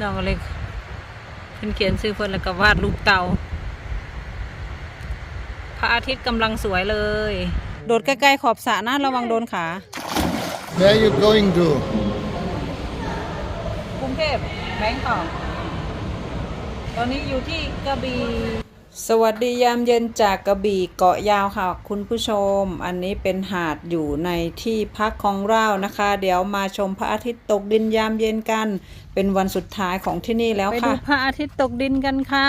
น้องอเล็กเพิ่นเขียนชื่อเพิ่นแล้วก็วาดรูปเต่าพระอาทิตย์กำลังสวยเลย โดดใกล้ๆขอบสระนะระวังโดนขา Where are you going to? กรุงเทพแบงกอกตอนนี้อยู่ที่กระบี่ สวัสดียามเย็นจากกระบี่เกาะยาวค่ะ คุณผู้ชม อันนี้เป็นหาดอยู่ในที่พักของเรานะคะ เดี๋ยวมาชมพระอาทิตย์ตกดินยามเย็นกัน เป็นวันสุดท้ายของที่นี่แล้วค่ะไปดูพระอาทิตย์ตกดินกันค่ะ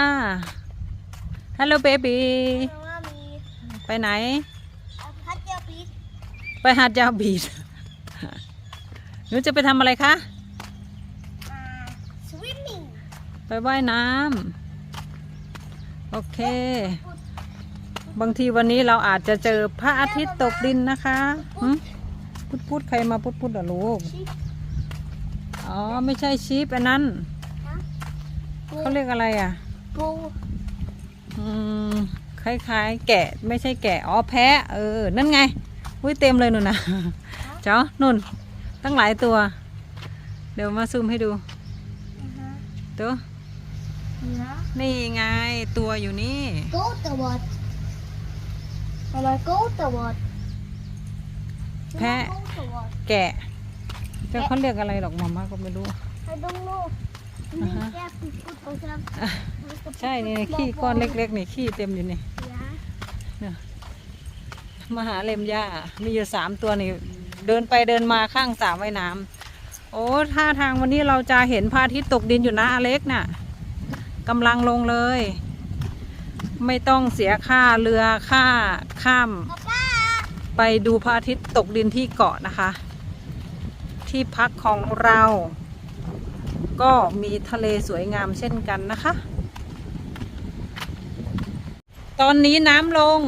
ฮัลโหลเบบีว่ามีไปไหนเอาพัดเดียวปีดไปหาดยาวบีดหนูจะไปทำอะไรคะอ่า swimming ไปว่ายน้ำ โอเค บางทีวันนี้เราอาจจะเจอพระอาทิตย์ตกดินนะคะหึพุดพุดใครมาพุดพุดอะลูกชิปอ๋อ ไม่ใช่ชีพอันนั้นนะปูเขาเรียกอะไรอะปูอืมคล้ายๆ แกะไม่ใช่แกะ อ๋อ แพะ เออ นั่นไง อุ้ยเต็มเลยนุ่นนะเจ้านุ่น ตั้งหลายตัว เดี๋ยวมาซูมให้ดูนะฮะตัว นะนี่ไงตัวอยู่นี่โกตะวัดอะไรโกตะวัดแพะโกตะวัดแกะเจ้าเขาเรียกอะไรหรอกมาม่าก็ไม่รู้ I don't know อ่าฮะแกปูปูปูซับใช่นี่ขี้ก้อนเล็กๆนี่ขี้เต็มอยู่นี่นะมาหาเล็มหญ้ามีอยู่สามตัวนี่ เดินไปเดินมาข้างสระว่ายน้ำโอ้ท่าทางวันนี้เราจะเห็นพระอาทิตย์ตกดินอยู่นะอเล็กน่ะ กำลังลงเลย ไม่ต้องเสียค่าเรือค่าข้าม ไปดูพระอาทิตย์ตกดินที่เกาะนะคะ ที่พักของเรา ก็มีทะเลสวยงามเช่นกันนะคะ ตอนนี้น้ำลง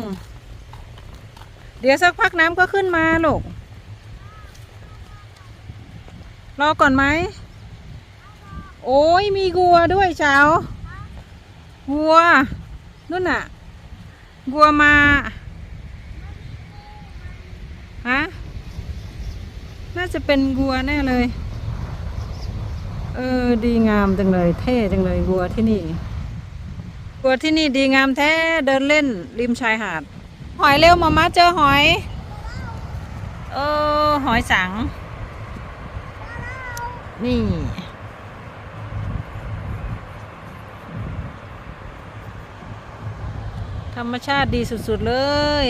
เดี๋ยวสักพักน้ำก็ขึ้นมาลูกรอก่อนไหม โอ้ยมีวัวด้วยเช้า วัวนู่นน่ะวัวมาฮะน่าจะเป็นวัวแน่เลย เออดีงามจังเลย เท่จังเลยวัวที่นี่วัวที่นี่ดีงามแท้เดินเล่นริมชายหาด หอยเร็วมามาเจอหอยเออหอยสัง นี่ ธรรมชาติดีสุด ๆ เลย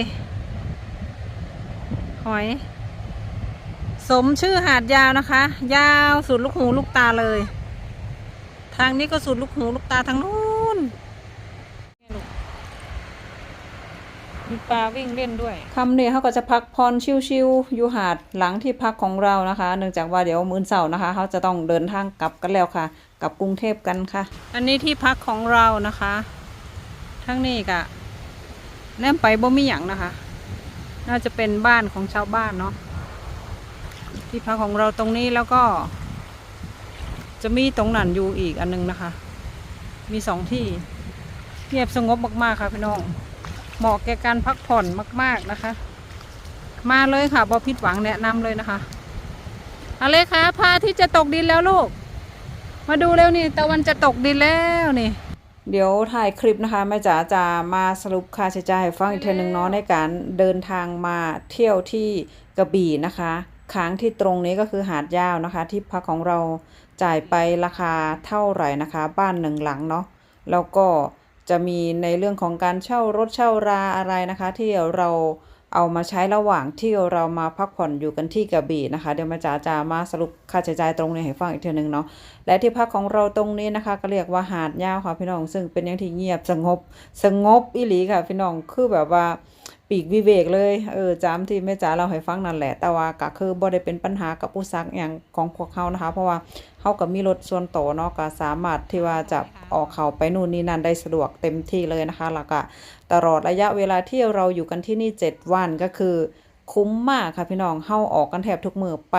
หอย สมชื่อหาดยาวนะคะ ยาวสุดลูกหูลูกตาเลย ทางนี้ก็สุดลูกหูลูกตาทางนู้นมีปลาวิ่งเล่นด้วยคำนี้เขาก็จะพักพรชิวๆอยู่หาดหลังที่พักของเรานะคะ เนื่องจากว่าเดี๋ยวมื้อเสาร์นะคะเขาจะต้องเดินทางกลับกันแล้วค่ะ กลับกรุงเทพกันค่ะ อันนี้ที่พักของเรานะคะ ทั้งนี้กะ แนมไปบ่มีหยังนะคะ น่าจะเป็นบ้านของชาวบ้านเนาะที่พักของเราตรงนี้แล้วก็ จะมีตรงนั้นอยู่อีกอันนึงนะคะ มีสองที่เงียบสงบมากๆค่ะพี่น้องเหมาะแก่การพักผ่อนมาก ๆนะคะ มาเลยค่ะบอพิดหวังแนะนำเลยนะคะอะไรคะพระอาที่จะตกดินแล้วลูก มาดูเร็วนี่ตะวันจะตกดินแล้วนี่ เดี๋ยวถ่ายคลิปนะคะแม่จ๋าจะมาสรุปค่าใช้จ่ายให้ฟังอีกเทนึงเนาะในการเดินทางมาเที่ยวที่กระบี่นะคะค้างที่ตรงนี้ก็คือหาดยาวนะคะ ที่พักของเราจ่ายไปราคาเท่าไหร่นะคะ บ้านหนึ่งหลังเนาะแล้วก็จะมีในเรื่องของการเช่ารถเช่าราอะไรนะคะ ที่เรา เอามาใช้ระหว่างที่เรามาพักผ่อนอยู่กันที่กระบี่นะคะ เดี๋ยวมาจ๋าจะมาสรุปค่าใช้จ่ายตรงนี้ให้ฟังอีกทีนึงเนาะและที่พักของเราตรงนี้นะคะ ก็เรียกว่าหาดยาวค่ะพี่น้อง ซึ่งเป็นอย่างที่เงียบสงบ สงบอิหลีค่ะพี่น้องคือแบบว่า ปีกวิเวกเลยเออจำที่แม่จ๋าเราให้ฟังนั่นแหละ แต่ว่าก็คือบ่ได้เป็นปัญหากับผู้ซักอย่างของพวกเขานะคะ เพราะว่าเขาก็มีรถส่วนตัวเนาะก็สามารถที่ว่าจะออกเขาไปนู่นนี่นั่นได้สะดวกเต็มที่เลยนะคะแล้วก็ตลอดระยะเวลาที่เราอยู่กันที่นี่ 7 วันก็คือ คุ้มมากค่ะพี่น้องเข้าออกกันแทบทุกมือไป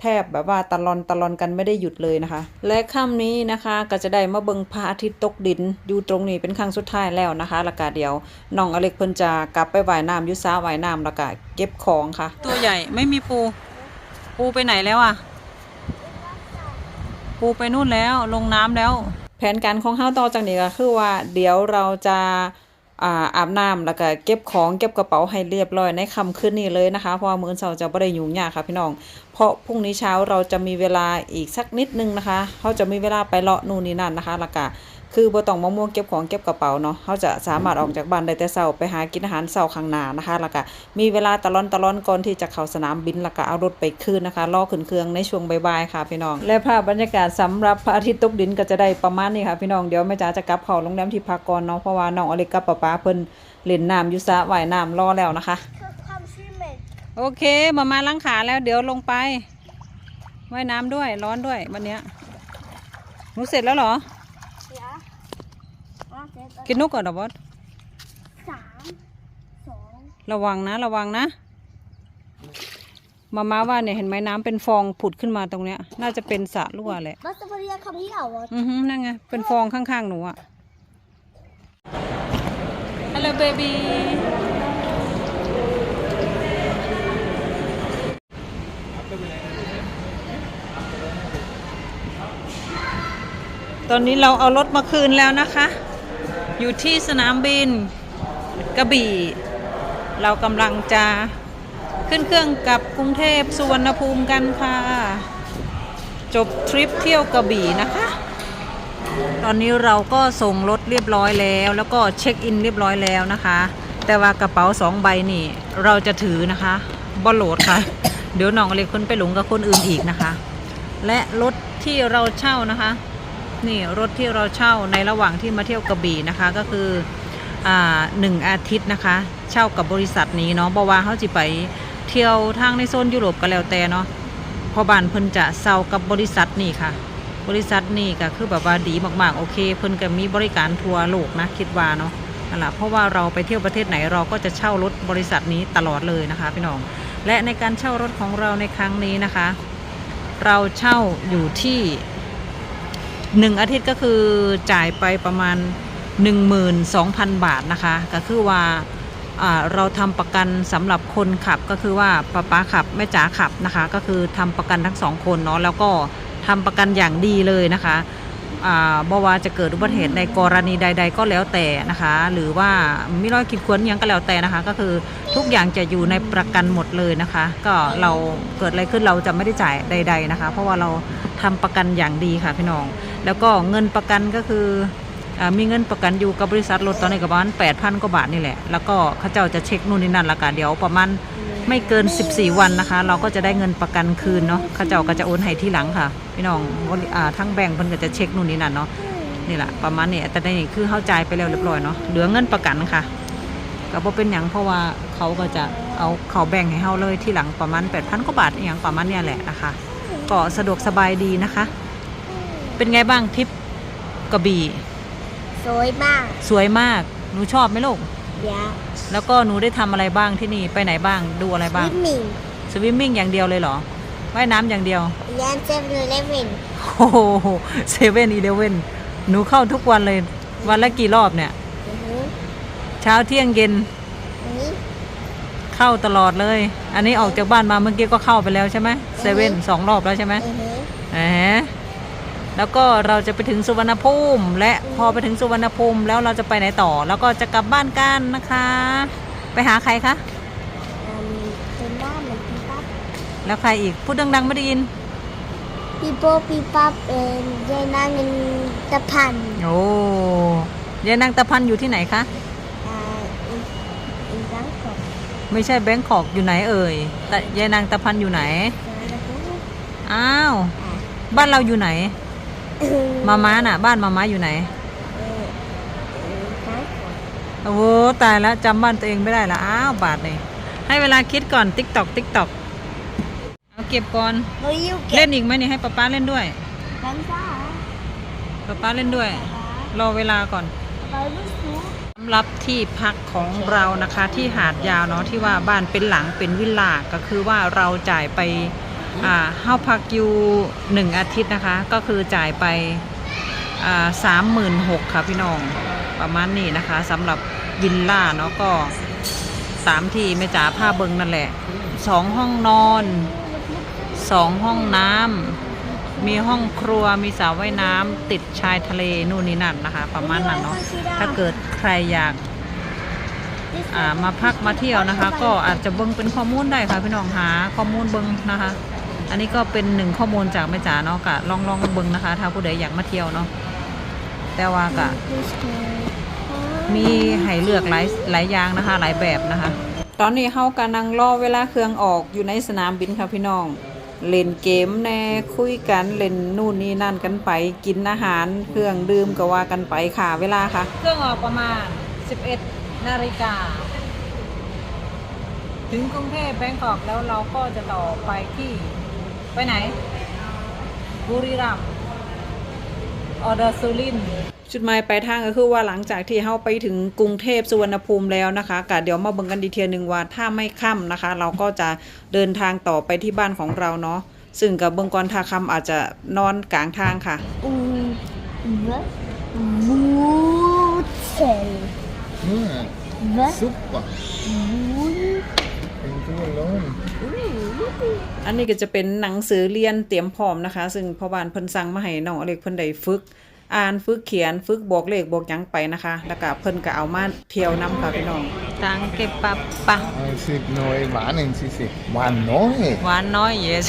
แทบแบบว่าตะลอนตะลอนกันไม่ได้หยุดเลยนะคะ และค่ำนี้นะคะก็จะได้มาเบิงพระอาทิตย์ตกดิน อยู่ตรงนี้เป็นครั้งสุดท้ายแล้วนะคะแล้วก็เดี๋ยวน้องอเล็กเพิ่นจะกลับไปว่ายน้ำอยุสาว่ายน้ำแล้วก็เก็บของค่ะ ตัวใหญ่ไม่มีปู ปูไปไหนแล้วอะ ปูไปนู่นแล้วลงน้ำแล้ว แผนการของเฮาต่อจากนี้ก็คือว่า เดี๋ยวเราจะ อาอาบน้ำแล้วก็เก็บของเก็บกระเป๋าให้เรียบร้อยในค่ำคืนนี้เลยนะคะเพราะมื้อเช้าจะบ่ได้ยุ่งยากค่ะพี่น้อง เพราะพรุ่งนี้เช้าเราจะมีเวลาอีกสักนิดนึงนะคะเขาจะมีเวลาไปเลาะนู่นนี่นั่นนะคะแล้วก็ คือบ่ต้องมาม่วงเก็บของเก็บกระเป๋าเนาะเขาจะสามารถออกจากบ้านได้แต่เช้าไปหากินอาหารเช้าข้างหน้านะคะแล้วก็มีเวลาตะลอนตะลอนก่อนที่จะเข้าสนามบินแล้วก็เอารถไปคืนนะคะรอขึ้นเครื่องในช่วงบ่ายๆค่ะพี่น้อง และภาพบรรยากาศสำหรับพระอาทิตย์ตกดินก็จะได้ประมาณนี้ค่ะพี่น้องเดี๋ยวแม่จ๋าจะกลับเข้าโรงแรมที่พักก่อนเนาะเพราะว่าน้องอเล็กกับป๊าป๊าเพิ่นเล่นน้ำอยู่สระว่ายน้ำรอแล้วนะคะโอเคมามาล้างขาแล้วเดี๋ยวลงไปว่ายน้ำด้วยร้อนด้วยวันเนี้ยหนูเสร็จแล้วเหรอ กินนกก่อนเหรอบอสสามสองระวังนะ ระวังนะ มามาว่าเนี่ยเห็นไหมน้ำเป็นฟองผุดขึ้นมาตรงเนี้ย น่าจะเป็นสระรั่วแหละ บัสเบอรียคำที่เอาอะอือฮึนั่นไง เป็นฟองข้างๆหนูอะฮัลโหลเบบีตอนนี้เราเอารถมาคืนแล้วนะคะ อยู่ที่สนามบินกระบี่ เรากำลังจะขึ้นเครื่องกับกรุงเทพสุวรรณภูมิกันค่ะ จบทริปเที่ยวกระบี่นะคะ ตอนนี้เราก็ส่งรถเรียบร้อยแล้ว แล้วก็เช็คอินเรียบร้อยแล้วนะคะ แต่ว่ากระเป๋าสองใบนี่ เราจะถือนะคะบอโหลดค่ะ เดี๋ยวน้องเล็กคนไปหลงกับคนอื่นอีกนะคะ และรถที่เราเช่านะคะ นี่รถที่เราเช่าในระหว่างที่มาเที่ยวกระบี่นะคะก็คืออ่าหนึ่งอาทิตย์นะคะ เช่ากับบริษัทนี้เนาะบอกว่าเขาจะไปเที่ยวทางในโซนยุโรปก็แล้วแต่เนาะพอบานเพิ่นจะเซากับบริษัทนี่ค่ะ บริษัทนี่ก็คือแบบว่าดีมากๆโอเค เพิ่นก็มีบริการทัวร์โลกนะคิดว่าเนาะนั่นแหละเพราะว่าเราไปเที่ยวประเทศไหนเราก็จะเช่ารถบริษัทนี้ตลอดเลยนะคะพี่น้อง และในการเช่ารถของเราในครั้งนี้นะคะ เราเช่าอยู่ที่ หนึ่งอาทิตย์ก็คือจ่ายไปประมาณ 12,000 บาทนะคะ ก็คือว่าเราทำประกันสำหรับคนขับก็คือว่าป้าป้าขับแม่จ๋าขับนะคะ ก็คือทำประกันทั้งสองคนเนาะแล้วก็ทำประกันอย่างดีเลยนะคะ บ่ว่าจะเกิดอุบัติเหตุในกรณีใด ๆ ก็แล้วแต่นะคะ หรือว่ามีรอยขีดข่วนยังก็แล้วแต่นะคะ ก็คือทุกอย่างจะอยู่ในประกันหมดเลยนะคะ ก็เราเกิดอะไรขึ้นเราจะไม่ได้จ่ายใด ๆนะคะ เพราะว่าเราทำประกันอย่างดีค่ะพี่น้อง แล้วก็เงินประกันก็คืออมีเงินประกันอยู่กับบริษัทรถตอนนี้ก็ประมาณแปดพันกว่าบาทนี่แหละ แล้วก็เขาเจ้าจะเช็คนู่นนี่นั่นละกันเดี๋ยวประมาณ ไม่เกิน 14 วันนะคะ เราก็จะได้เงินประกันคืนเนาะเขาเจ้าก็จะโอนให้ที่หลังค่ะ พี่น้องบริอ่าทั้งแบงก์เพิ่นก็จะเช็คนู่นนี่นั่นเนาะนี่แหละประมาณนี้แต่ในนี้คือเข้าใจายไปแล้วเรียบร้อยเนาะเหลือเงินประกันค่ะก็บ่เป็นหยังเพราะว่าเขาก็จะเอาเขาแบ่งให้เฮาเลยที่หลังประมาณ 8,000กว่าบาทอหย่างประมาณเนี้ยแหละนะคะ ก็สะดวกสบายดีนะคะ เป็นไงบ้างทริปกระบี่ สวยมาก สวยมากหนูชอบไหมลูกเดี๋ ยวแล้วก็หนูได้ทำอะไรบ้างที่นี่ไปไหนบ้างดูอะไรบ้าง วิมมิ่งสวิมมิ่งอย่างเดียวเลยเหรอว่ายน้ำอย่างเดียวยันเซเว่นเลเว่นโอ้โหเซเว่นอีเลเว่นหนูเข้าทุกวันเลย วันละกี่รอบเนี่ย อือหือเช้าเที่ยงเย็นอันนี้เข้าตลอดเลย อันนี้ออกจากบ้านมาเมื่อกี้ก็เข้าไปแล้วใช่ไหมเซเว่นสองรอบแล้วใช่ไหมอือหือแหม แล้วก็เราจะไปถึงสุวรรณภูมิ และพอไปถึงสุวรรณภูมิแล้วเราจะไปไหนต่อ แล้วก็จะกลับบ้านกันนะคะ ไปหาใครคะอืมเป็นบ้านเหมือนปีปั๊บแล้วใครอีกพูดดังๆไม่ได้ยินปีโป้ปีปั๊บเป็นยายนางเงินตะพันโอ้ยายนางตะพันอยู่ที่ไหนคะอ่าอีกอีกครั้งของไม่ใช่แบงคอกอยู่ไหนเอ่ยแต่ยายนางตะพันอยู่ไหนอ้าว บ้านเราอยู่ไหน มาม้าน่ะ บ้านมาม้าอยู่ไหนโอ้โหตายแล้วจำบ้านตัวเองไม่ได้ละอ้าวบาทเลยให้เวลาคิดก่อนติ๊กตอกติ๊กตอกเอาเก็บก่อนโนยูเก็เล่บนอีกไหมนี่ให้ป๊าป๊าเล่นด้วยกันซ่าป๊าป๊าเล่นด้วย รอเวลาก่อนไปลูกสูสำหรับที่พักของเรานะคะที่หาดยาวเนาะที่ว่าบ้านเป็นหลังเป็นวิลล่าก็คือว่าเราจ่ายไปอ่า เฮ้าพักอยู่หนึ่งอาทิตย์นะคะ ก็คือจ่ายไปสามหมื่นหกค่ะพี่น้องประมาณนี้นะคะสำหรับวิลล่าเนาะก็ตามที่แม่จ๋าผ้าเบิงนั่นแหละสองห้องนอนสองห้องน้ำมีห้องครัวมีสระว่ายน้ำติดชายทะเลนู่นนี่นั่นนะคะ ประมาณนั้นเนาะถ้าเกิดใครอยากมาพักมาเที่ยวนะคะ ก็อาจจะเบิงเป็นข้อมูลได้ค่ะพี่น้องหาข้อมูลเบิงนะคะ อันนี้ก็เป็นหนึ่งข้อมูลจากแม่จ๋าเนาะกะลองลองเบิ่งนะคะ ถ้าผู้ใดอยากมาเที่ยวเนาะแต่ว่ากะมีให้เลือกหลายหลายอย่างนะคะ หลายแบบนะคะ ตอนนี้เฮากำลังรอเวลาเครื่องออกอยู่ในสนามบินค่ะพี่น้อง เล่นเกมแน่คุยกันเล่นนู่นนี่นั่นกันไปกินอาหารเครื่องดื่มก็ว่ากันไปค่ะเวลาค่ะ เครื่องออกประมาณ 11นาฬิกาถึงกรุงเทพแบงกอกแล้วเราก็จะต่อไปที่ ไปไหน บุรีรัมย์ออเดอร์ซูลินทร์จุดหมายปลายทางก็คือว่าหลังจากที่เฮาไปถึงกรุงเทพสุวรรณภูมิแล้วนะคะกะเดี๋ยวมาเบิ่งกันดีเทียหนึ่งว่าถ้าไม่ค่ำนะคะ เราก็จะเดินทางต่อไปที่บ้านของเราเนาะซึ่งกับเบิ่งก่อนทาคำอาจจะนอนกลางทางค่ะ Motel. Mm. Vad? Super. Inte alone. อันนี้ก็จะเป็นหนังสือเรียนเตรียมพร้อมนะคะ ซึ่งพ่อบ้านเพิ่นสั่งมาให้น้องอเล็กเพิ่นได้ฝึก อ่านฝึกเขียนฝึกบอกเลขบอกหยังไปนะคะ แล้วก็เพิ่นก็เอามาเที่ยวนํค่ะพี่น้องตังเก็บปับปะ Han sitt noj varning Cissi. Vad noj? หวานน้อย yes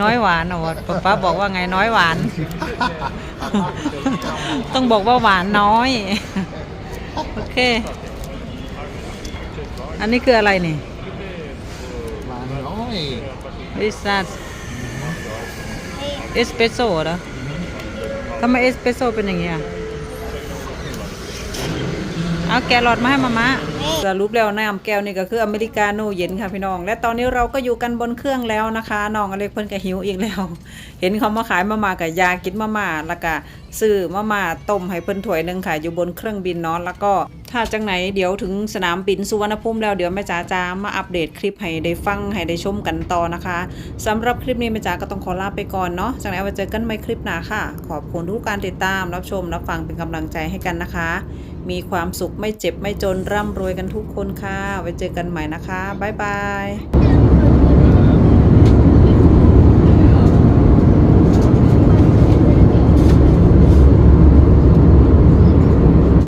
น้อยหวานเหรอป๊าป๊าบอกว่าไงน้อยหวาน ต้องบอกว่าหวานน้อย โอเค อันนี้คืออะไรนี่ Vad noj? วิซัสเอสเปรสโซ่เหรอทำไมเอสเปรสโซ่เป็นอย่างเงี้ย เอาแกะหลอดมาให้มามาสรุปแล้วน้ำแก้วนี่ก็คืออเมริกาโน่เย็นค่ะพี่น้อง และตอนนี้เราก็อยู่กันบนเครื่องแล้วนะคะน้องอเล็กเพิ่นก็หิวอีกแล้ว เห็นเขามาขายมาม่ากับยากินมาม่าแล้วก็ซื้อมาม่าต้มให้เพิ่นถ้วยหนึงค่ะอยู่บนเครื่องบินเนาะแล้วก็ถ้าจังไหนเดี๋ยวถึงสนามบินสุวรรณภูมิแล้วเดี๋ยวแม่จ๋าจะมาอัปเดตคลิปให้ได้ฟังให้ได้ชมกันต่อนะคะสำหรับคลิปนี้แม่จ๋าก็ต้องขอลาไปก่อนเนาะจากนั้นเอาไว้เจอกันใหม่คลิปหน้าค่ะ ขอบคุณทุกการติดตามรับชมรับฟังเป็นกำลังใจให้กันนะคะ มีความสุขไม่เจ็บไม่จนร่ำรวยกันทุกคนค่ะ ไว้เจอกันใหม่นะคะ บ๊ายบาย